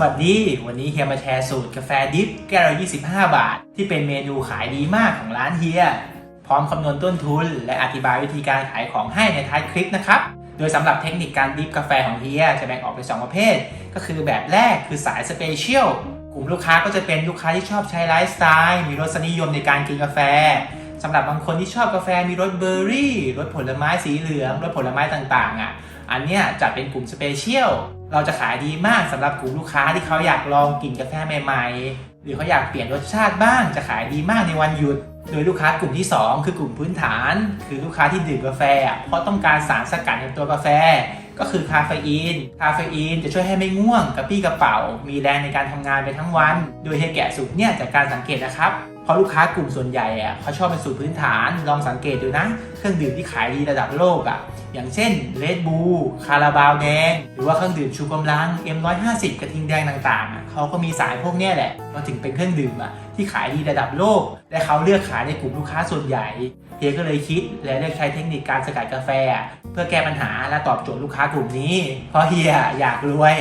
สวัสดี วันนี้เฮียมาแชร์สูตรกาแฟดิฟแก้วละ25 บาท ที่เป็นเมนูขายดีมากของร้านเฮีย พร้อมคำนวณต้นทุน และอธิบายวิธีการขายของให้ในท้ายคลิปนะครับ โดยสำหรับเทคนิคการดิฟกาแฟของเฮียจะแบ่งออกเป็น 2 ประเภท ก็คือแบบแรกคือสายสเปเชียล กลุ่มลูกค้าก็จะเป็นลูกค้าที่ชอบใช้ไลฟ์สไตล์ มีรสนิยมในการกินกาแฟสำหรับบางคนที่ชอบกาแฟมีรสเบอร์รี่ รสผลไม้สีเหลือง รสผลไม้ต่างๆอะ อันเนี้ยจัดเป็นกลุ่มสเปเชียล เราจะขายดีมากสำหรับกลุ่มลูกค้าที่เขาอยากลองกินกาแฟใหม่ๆ หรือเขาอยากเปลี่ยนรสชาติบ้างจะขายดีมากในวันหยุด โดยลูกค้ากลุ่มที่ 2 คือกลุ่มพื้นฐาน คือลูกค้าที่ดื่มกาแฟ เพราะต้องการสารสกัดในตัวกาแฟ ก็คือคาเฟอีน คาเฟอีนจะช่วยให้ไม่ง่วงกระปี้กระเป๋า มีแรงในการทำงานไปทั้งวัน โดยเฮแกะสูตรเนี่ยจากการสังเกตนะครับ ราะลูกค้ากลุ่มส่วนใหญ่อะเขาชอบเป็นสูตรพื้นฐานลองสังเกตดูนะ เครื่องดื่มที่ขายดีระดับโลกอะอย่างเช่นเลดบูคาราบาวแดง หรือว่าเครื่องดื่มชูกำลัง M150 กระทิงแดงต่างๆอะเขาก็มีสายพวกนี้แหละมันถึงเป็นเครื่องดื่มอะที่ขายดีระดับโลก และเขาเลือกขายในกลุ่มลูกค้าส่วนใหญ่เฮียก็เลยคิดและเลือกใช้เทคนิคการสกัดกาแฟ เพื่อแก้ปัญหาและตอบโจทย์ลูกค้ากลุ่มนี้ เพราะเฮียอยากรวย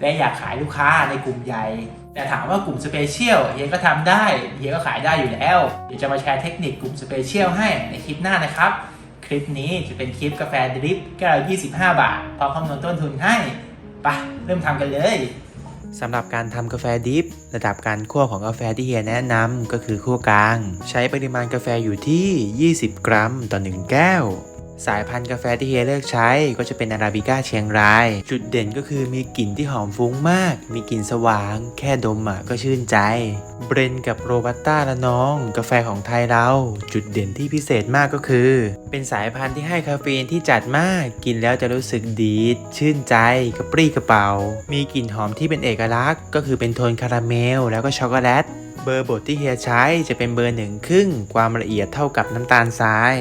และอยากขายลูกค้าในกลุ่มใหญ่ แต่ถามว่ากลุ่มสเปเชียลเฮียก็ทำได้เฮียก็ขายได้อยู่แล้ว เดี๋ยวจะมาแชร์เทคนิคกลุ่มสเปเชียลให้ในคลิปหน้านะครับ คลิปนี้จะเป็นคลิปกาแฟดริปแก้ว25 บาท พร้อมคำนวณต้นทุนให้ไปะเริ่มทำกันเลยสำหรับการทำกาแฟดิฟระดับการคั่วของกาแฟที่เฮียแนะนำก็คือคั่วกลาง ใช้ปริมาณกาแฟอยู่ที่ 20 กรัม ต่อ 1 แก้ว สายพันธุ์กาแฟที่เฮียเลือกใช้ ก็จะเป็นอาราบิก้าเชียงราย จุดเด่นก็คือมีกลิ่นที่หอมฟุ้งมาก มีกลิ่นสว่าง แค่ดมอะก็ชื่นใจ เบรนกับโรบัสต้าละน้อง กาแฟของไทยเรา จุดเด่นที่พิเศษมากก็คือ เป็นสายพันธุ์ที่ให้คาเฟอีนที่จัดมาก กินแล้วจะรู้สึกดีดชื่นใจกระปรี้กระเป๋า มีกลิ่นหอมที่เป็นเอกลักษณ์ ก็คือเป็นโทนคาราเมล แล้วก็ช็อกโกแลตเบอร์บดที่เฮียใช้จะเป็นเบอร์หนึ่งครึ่งความละเอียดเท่ากับน้ำตาลทราย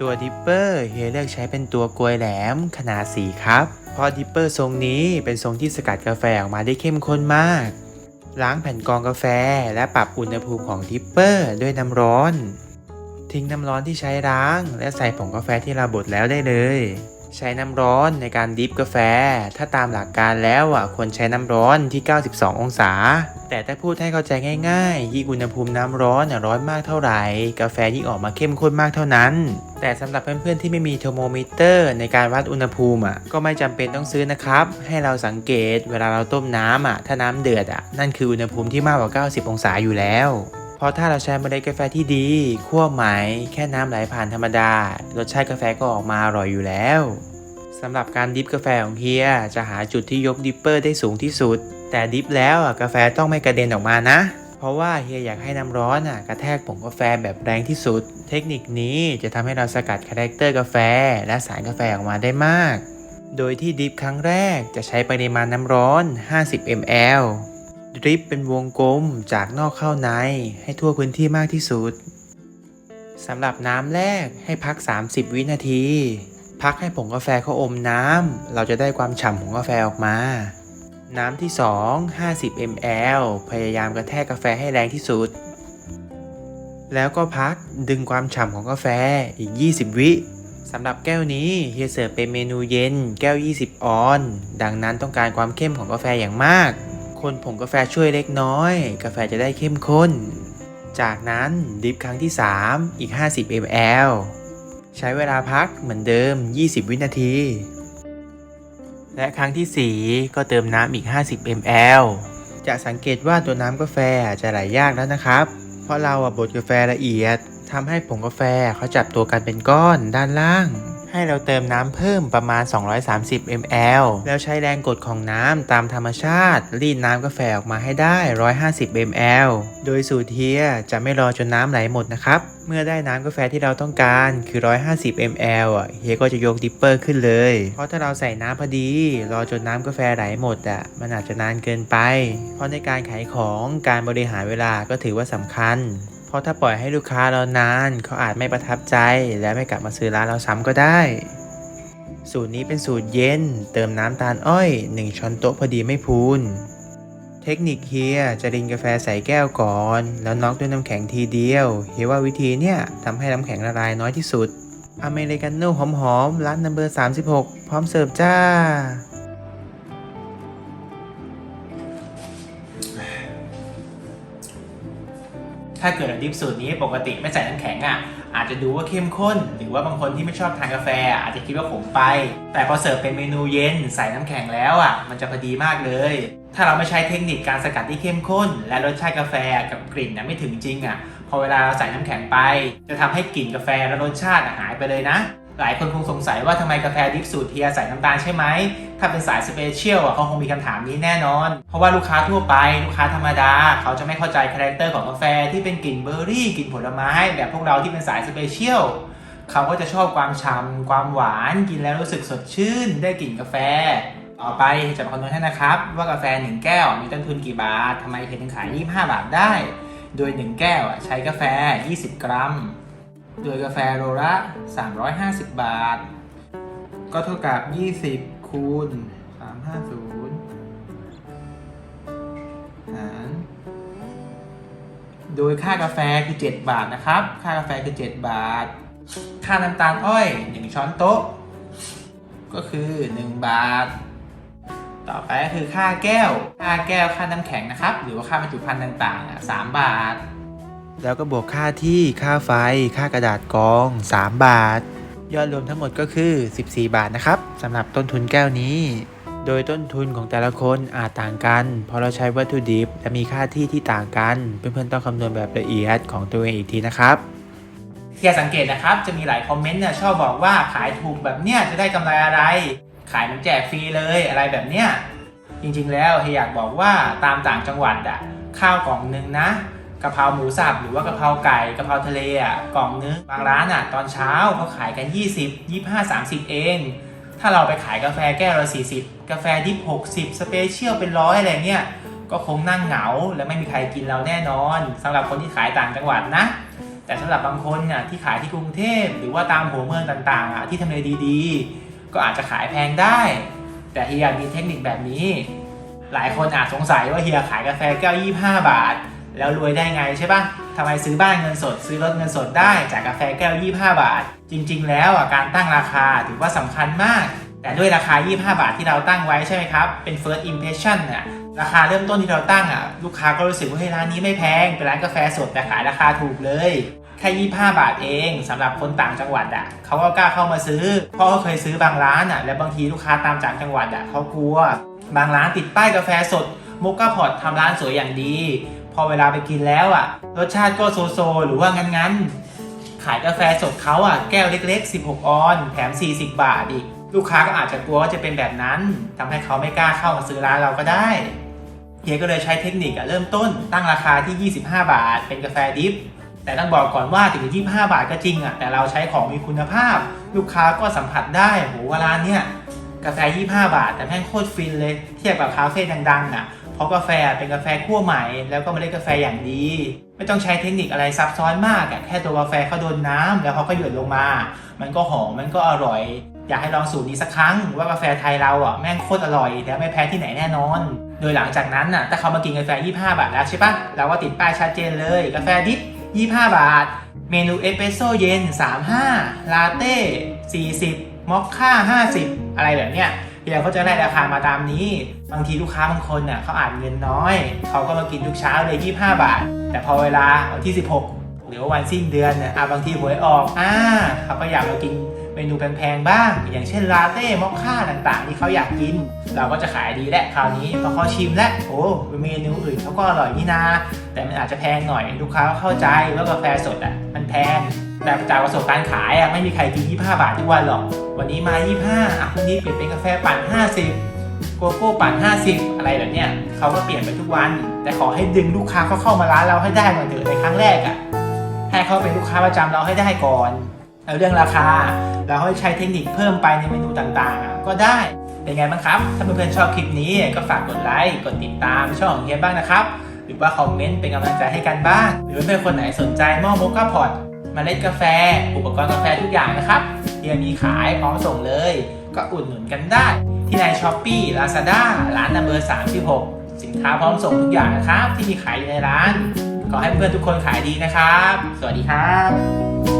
ตัวดิปเปอร์เฮียเลือกใช้เป็นตัวกลวยแหลมขนาดสีครับเพราะดิปเปอร์ทรงนี้เป็นทรงที่สกัดกาแฟออกมาได้เข้มข้นมาก ล้างแผ่นกรองกาแฟและปรับอุณหภูมิของดิปเปอร์ด้วยน้ำร้อน ทิ้งน้ำร้อนที่ใช้ล้าง และใส่ผงกาแฟที่เราบดแล้วได้เลย ใช้น้ำร้อนในการดิฟกาแฟ ถ้าตามหลักการแล้วอะควรใช้น้ำร้อนที่ 92 องศา แต่ถ้าพูดให้เข้าใจง่ายๆ ยิ่งอุณหภูมิน้ำร้อนร้อนมากเท่าไหร่ กาแฟยิ่งออกมาเข้มข้นมากเท่านั้น แต่สำหรับเพื่อนๆที่ไม่มีเทอร์โมมิเตอร์ ในการวัดอุณหภูมิอะก็ไม่จำเป็นต้องซื้อนะครับ ให้เราสังเกตเวลาเราต้มน้ำอะถ้าน้ำเดือดอะนั่นคืออุณหภูมิที่มากกว่า 90 องศาอยู่แล้ว เพราะถ้าเราใช้เมล็ดกาแฟที่ดีคั่วไหมแค่น้ำไหลผ่านธรรมดา รสชาติกาแฟก็ออกมาอร่อยอยู่แล้วสำหรับการดิฟกาแฟของเฮียจะหาจุดที่ยกดิปเปอร์ได้สูงที่สุด แต่ดิฟแล้วกาแฟต้องไม่กระเด็นออกมานะ เพราะว่าเฮียอยากให้น้ำร้อนกระแทกผงกาแฟแบบแรงที่สุด เทคนิคนี้จะทำให้เราสกัดคาแรคเตอร์กาแฟ และสารกาแฟออกมาได้มาก โดยที่ดิฟครั้งแรกจะใช้ปริมาณน้ำร้อน 50 ml ดริปเป็นวงกลมจากนอกเข้าใน ให้ทั่วพื้นที่มากที่สุดสำหรับน้ำแรกให้พัก 30 วินาที พักให้ผงกาแฟเขาอมน้ำ เราจะได้ความฉ่ำของกาแฟออกมา น้ำที่ 2 50 ml พยายามกระแทกกาแฟให้แรงที่สุด แล้วก็พักดึงความฉ่ำของกาแฟอีก 20 วิสำหรับแก้วนี้เฮียเสิร์ฟเป็นเมนูเย็น แก้ว 20 ออน ดังนั้นต้องการความเข้มของกาแฟอย่างมาก นผงกาแฟช่วยเล็กน้อย กาแฟจะได้เข้มข้น จากนั้นดิฟครั้งที่ 3 อีก 50 ml ใช้เวลาพักเหมือนเดิม 20 วินาที และครั้งที่ 4 ก็เติมน้ำอีก 50 ml จะสังเกตว่าตัวน้ำกาแฟจะไหลยากแล้วนะครับ เพราะเราบดกาแฟละเอียดทำให้ผงกาแฟเขาจับตัวกันเป็นก้อนด้านล่าง ให้เราเติมน้ำเพิ่มประมาณ 230 ml แล้วใช้แรงกดของน้ำตามธรรมชาติ รีดน้ำกาแฟออกมาให้ได้ 150 ml โดยสูตรเฮียจะไม่รอจนน้ำไหลหมดนะครับ เมื่อได้น้ำกาแฟที่เราต้องการคือ 150 ml อะเฮียก็จะยกดิปเปอร์ขึ้นเลย เพราะถ้าเราใส่น้ำพอดี รอจนน้ำกาแฟไหลหมดอะมันอาจจะนานเกินไป เพราะในการขายของการบริหารเวลาก็ถือว่าสำคัญ เพราะถ้าปล่อยให้ลูกค้าเรอนาน เขาอาจไม่ประทับใจ และไม่กลับมาซื้อร้านเราซ้ำก็ได้ สูตรนี้เป็นสูตรเย็น เติมน้ำตาลอ้อย 1 ช้อนโต๊ะพอดีไม่พูน เทคนิคเฮียจะรินกาแฟใส่แก้วก่อน แล้วน็อกด้วยน้ำแข็งทีเดียวเฮียว่าวิธีเนี่ยทำให้น้ำแข็งละลายน้อยที่สุด อเมริกาโน่หอมๆร้านนัมเบอร์36 พร้อมเสิร์ฟจ้า ถ้าเกิดดิฟสูตรนี้ปกติไม่ใส่น้ำแข็งอะอาจจะดูว่าเข้มข้น หรือว่าบางคนที่ไม่ชอบทานกาแฟ อาจจะคิดว่าขมไป แต่พอเสิร์ฟเป็นเมนูเย็นใส่น้ำแข็งแล้วอะมันจะพอดีมากเลย ถ้าเราไม่ใช้เทคนิคการสกัดที่เข้มข้น และรสชาติกาแฟกับกลิ่นนะไม่ถึงจริงอะพอเวลาเราใส่น้ำแข็งไป จะทำให้กลิ่นกาแฟและรสชาติหายไปเลยนะ หลายคนคงสงสัยว่าทำไมกาแฟดิฟสูตรเทียใส่น้ำตาลใช่ไหม ถ้าเป็นสายสเปเชียลอะเขาคงมีคำถามนี้แน่นอน เพราะว่าลูกค้าทั่วไปลูกค้าธรรมดา เขาจะไม่เข้าใจคาแรคเตอร์ของกาแฟที่เป็นกลิ่นเบอร์รี่กลิ่นผลไม้แบบพวกเราที่เป็นสายสเปเชียลเขาก็จะชอบความฉ่ำความหวานกินแล้วรู้สึกสดชื่นได้กลิ่นกาแฟ ต่อไปจะมาคำนวณให้นะครับ ว่ากาแฟ 1 แก้วมีต้นทุนกี่บาททำไมถึงขาย 25 บาทได้ โดย 1 แก้วใช้กาแฟ 20 กรัม โดยกาแฟโลละ 350 บาท ก็เท่ากับ 20 คูณ 350 หาร โดยค่ากาแฟคือ 7 บาทนะครับ ค่ากาแฟคือ 7 บาท ค่าน้ำตาลอ้อย 1 ช้อนโต๊ะ ก็คือ 1 บาท ต่อไปก็คือค่าแก้ว ค่าแก้วค่าน้ำแข็งนะครับ หรือว่าค่าบรรจุภัณฑ์ต่างๆ 3 บาท แล้วก็บวกค่าที่ค่าไฟ ค่ากระดาษกอง 3 บาท ยอดรวมทั้งหมดก็คือ 14 บาทนะครับสำหรับต้นทุนแก้วนี้ โดยต้นทุนของแต่ละคนอาจต่างกัน เพราะเราใช้วัตถุดิบและมีค่าที่ที่ต่างกัน เพื่อนๆต้องคำนวณแบบละเอียดของตัวเองอีกทีนะครับเียสังเกตนะครับจะมีหลายคอมเมนต์เนี่ยชอบบอกว่าขายถูกแบบเนี้ยจะได้กำไรอะไร ขายมันแจกฟรีเลยอะไรแบบเนี้ยจริงๆแล้วเฮียอยากบอกว่าตามต่างจังหวัดอะข้าวกล่องหนึ่งนะ กะเพราหมูสับหรือว่ากะเพราไก่กะเพราทะเลอะกล่องนึงบางร้านอะ ตอนเช้าเขาขายกัน 20 25 30 เอง ถ้าเราไปขายกาแฟแก้วละ40 กาแฟดิบ60 สเปเชียลเป็นร้อยอะไรเงี้ยก็คงนั่งเหงา และไม่มีใครกินเราแน่นอนสำหรับคนที่ขายต่างจังหวัดนะ แต่สำหรับบางคนน่ะที่ขายที่กรุงเทพหรือว่าตามหัวเมืองต่างๆอะที่ทำเลดีๆ ก็อาจจะขายแพงได้ แต่เฮียมีเทคนิคแบบนี้ หลายคนอาจสงสัยว่าเฮียขายกาแฟแก้ว 25 บาท แล้วรวยได้ไงใช่ปะทำไมซื้อบ้านเงินสด ซื้อรถเงินสดได้จากกาแฟแก้ว 25 บาท จริง ๆ แล้วอะการตั้งราคาถือว่าสำคัญมาก แต่ด้วยราคา 25 บาทที่เราตั้งไว้ใช่ไหมครับ เป็น first impression น่ะราคาเริ่มต้นที่เราตั้งอะลูกค้าก็รู้สึกว่าเฮ้ยร้านนี้ไม่แพงเป็นร้านกาแฟสดแต่ขายราคาถูกเลยแค่25บาทเองสำหรับคนต่างจังหวัดอะเขาก็กล้าเข้ามาซื้อเพราะเขาเคยซื้อบางร้านอะและบางทีลูกค้าตามจากจังหวัดอะเขากลัว บางร้านติดป้ายกาแฟสดมุกกาพอตทำร้านสวยอย่างดี พอเวลาไปกินแล้วอะ รสชาติก็โซโซ หรือว่างั้นๆ ขายกาแฟสดเขาอะ แก้วเล็ก ๆ 16 ออนแถม 40 บาทอีก ลูกค้าก็อาจจะกลัวว่าจะเป็นแบบนั้นทำให้เขาไม่กล้าเข้ามาซื้อร้านเราก็ได้เฮียก็เลยใช้เทคนิคอะเริ่มต้นตั้งราคาที่ 25 บาท เป็นกาแฟดิฟแต่ต้องบอกก่อนว่าถึง 25 บาทก็จริงอะแต่เราใช้ของมีคุณภาพ ลูกค้าก็สัมผัสได้โหว่าร้านเนี้ยกาแฟ 25 บาท แต่แม่งโคตรฟินเลย เทียบกับคาเฟ่ดังๆอะ เพราะกาแฟเป็นกาแฟคั่วใหม่ แล้วก็เมล็ดกาแฟอย่างดี ไม่ต้องใช้เทคนิคอะไรซับซ้อนมากอะแค่ตัวกาแฟเขาโดนน้ำแล้วเขาก็หยดลงมา มันก็หอมมันก็อร่อย อยากให้ลองสูตรนี้สักครั้ง ว่ากาแฟไทยเราอะแม่งโคตรอร่อยแล้วไม่แพ้ที่ไหนแน่นอน โดยหลังจากนั้นน่ะถ้าเขามากินกาแฟ 25 บาทแล้วใช่ปะเราก็ติดป้ายชัดเจนเลย กาแฟดิบ25 บาท เมนูเอสเปรสโซ่เย็น 35 ลาเต้ 40 มอคค่า 50 อะไรแบบเนี้ย เฮียเขาจะได้ราคามาตามนี้ บางทีลูกค้าบางคนเน่ะเขาอาจเงินน้อย เขาก็มากินทุกเช้าเลย 25 บาท แต่พอเวลาวันที่ 16 หรือว่าวันสิ้นเดือนเนี่ยบางทีหวยออกอ่าเขาก็อยากมากินเมนูแพงๆบ้าง อย่างเช่นลาเต้มอคค่าต่างๆ ที่เขาอยากกิน เราก็จะขายดีแหละคราวนี้พอเขาชิมแล้วโอ้เมนูอื่นเขาก็อร่อยนี่นาแต่มันอาจจะแพงหน่อยลูกค้าเข้าใจว่ากาแฟสดอะมันแพง แต่จากประสบการณ์ขายอะไม่มีใครกิน 25 บาททุกวันหรอก วันนี้มา 25อะพรุ่งนี้เปลี่ยนเป็นกาแฟปั่น 50 โกโก้ปั่น 50 อะไรแบบเนี้ยเขาก็เปลี่ยนไปทุกวัน แต่ขอให้ดึงลูกค้าเขาเข้ามาร้านเราให้ได้ก่อนเถอะในครั้งแรกอะให้เขาเป็นลูกค้าประจำเราให้ได้ก่อนแล้วเรื่องราคา เราให้ใช้เทคนิคเพิ่มไปในเมนูต่างๆอะก็ได้เป็นไงบ้างครับ ถ้าเพื่อนๆชอบคลิปนี้ก็ฝากกดไลค์กดติดตามช่องของเฮียบ้างนะครับหรือว่าคอมเมนต์เป็นกำลังใจให้กันบ้าง หรือเพื่อนคนไหนสนใจหม้อโมกาพอต เมล็ดกาแฟ อุปกรณ์กาแฟทุกอย่างนะครับเฮียมีขายพร้อมส่งเลย ก็อุดหนุนกันได้ ที่ในช้อปปี้ลาซาด้าร้านนัมเบอร์36สินค้าพร้อมส่งทุกอย่างนะครับ ที่มีขายอยู่ในร้าน ขอให้เพื่อนทุกคนขายดีนะครับ สวัสดีครับ